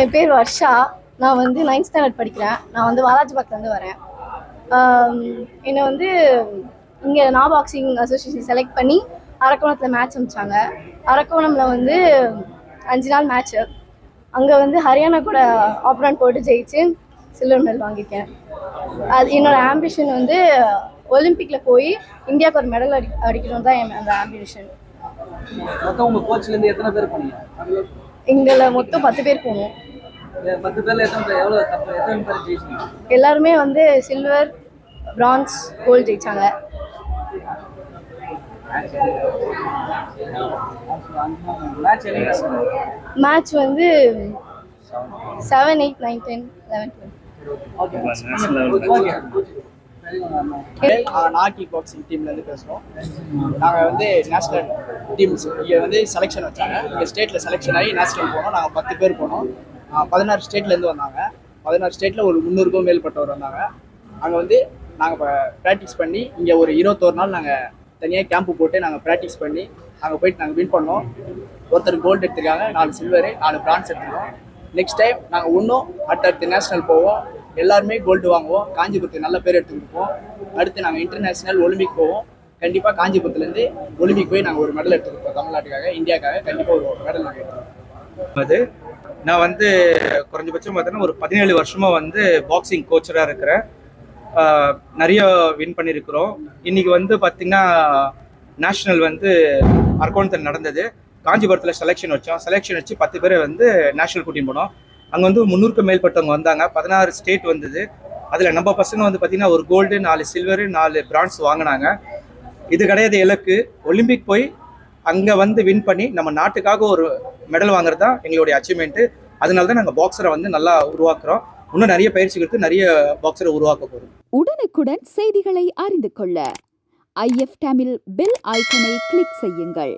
என் பேர் வர்ஷா. நான் வந்து நைன்த் ஸ்டாண்டர்ட் படிக்கிறேன். நான் வந்து வாலாஜிபாக்லேருந்து வரேன். என்னை வந்து இங்கே நா பாக்ஸிங் அசோசியேஷன் செலக்ட் பண்ணி அரக்கோணத்தில் மேட்ச் அமைச்சாங்க அரக்கோணமில் வந்து அஞ்சு நாள் மேட்ச்சு அங்கே வந்து ஹரியானா கூட ஆப்ரான் போட்டு ஜெயிச்சு சில்வர் மெடல் வாங்கியிருக்கேன். அது என்னோட ஆம்பிஷன் வந்து ஒலிம்பிக்கில் போய் இந்தியாவுக்கு ஒரு மெடல் அடி அடிக்கணும் தான் என் அந்த ஆம்பிஷன் உங்கள் உங்க எத்தனை பேர் பண்ணீங்க எங்களை மொத்தம் பத்து பேர் ஜெயிச்சீங்க எல்லாருமே வந்து சில்வர் பிரான்ஸ் கோல்டு ஜெயிச்சாங்க. மேட்ச் வந்து seven eight nine ten eleven twelve hockey boxing டீம்லேருந்து பேசுகிறோம் நாங்கள் வந்து நேஷ்னல் டீம்ஸ் இங்கே வந்து செலெக்ஷன் வச்சாங்க. இங்கே ஸ்டேட்டில் செலெக்ஷன் ஆகி நேஷ்னல் போனோம். நாங்கள் பத்து பேர் போனோம். பதினாறு ஸ்டேட்லேருந்து வந்தாங்க. பதினாறு ஸ்டேட்டில் ஒரு முந்நூறுக்கும் மேற்பட்டவர் வந்தாங்க. அங்கே வந்து நாங்கள் இப்போ ப்ராக்டிஸ் பண்ணி இங்கே ஒரு இருபத்தோரு நாள் நாங்கள் தனியாக கேம்ப்பு போட்டு நாங்கள் ப்ராக்டிஸ் பண்ணி அங்கே போயிட்டு நாங்கள் வின் பண்ணோம். ஒருத்தர் கோல்டு எடுத்திருக்காங்க நாலு சில்வரு நாலு பிரான்ஸ் எடுத்துருக்கோம். நெக்ஸ்ட் டைம் நாங்கள் இன்னும் அடுத்தடுத்து நேஷ்னல் போவோம். எல்லாருமே கோல்டு வாங்குவோம். காஞ்சிபுரத்துக்கு நல்ல பேர் எடுத்து கொடுப்போம் அடுத்து நாங்கள் இன்டர்நேஷ்னல் ஒலிம்பிக் போவோம். கண்டிப்பாக காஞ்சிபுரத்துலேருந்து ஒலிம்பிக் போய் நாங்கள் ஒரு மெடல் எடுத்து கொடுப்போம் தமிழ்நாட்டுக்காக இந்தியாக்காக கண்டிப்பாக ஒரு மெடல் நாங்கள் எடுத்துருப்போம் அது நான் வந்து குறைஞ்சபட்சம் பார்த்தீங்கன்னா ஒரு பதினேழு வருஷமாக வந்து பாக்ஸிங் கோச்சராக இருக்கிறேன். நிறைய வின் பண்ணியிருக்கிறோம் இன்னைக்கு வந்து பார்த்தீங்கன்னா நேஷ்னல் வந்து அரக்கோணத்தில் நடந்தது. காஞ்சிபுரத்தில் செலெக்ஷன் வச்சோம். செலெக்ஷன் வச்சு பத்து பேரை வந்து நேஷ்னல் கூட்டின்னு போனோம். அங்கே வந்து முந்நூறுக்கு மேற்பட்டவங்க வந்தாங்க. பதினாறு ஸ்டேட் வந்தது. அதில் நம்ம பசங்க வந்து பார்த்தீங்கன்னா ஒரு கோல்டு நாலு சில்வரு நாலு பிரான்ஸ் வாங்கினாங்க. இது கிடையாது இலக்கு. ஒலிம்பிக் போய் அங்கே வந்து வின் பண்ணி நம்ம நாட்டுக்காக ஒரு மெடல் வாங்குறது தான் எங்களுடைய அச்சீவ்மெண்ட்டு அதனால தான் நாங்கள் பாக்ஸரை வந்து நல்லா உருவாக்குறோம். இன்னும் நிறைய பயிற்சி கொடுத்து நிறைய பாக்ஸரை உருவாக்க போகிறோம் உடனுக்குடன் செய்திகளை அறிந்து கொள்ள. ஐஎஃப் தமிழ் பெல் ஐக்கனை கிளிக் செய்யுங்கள்.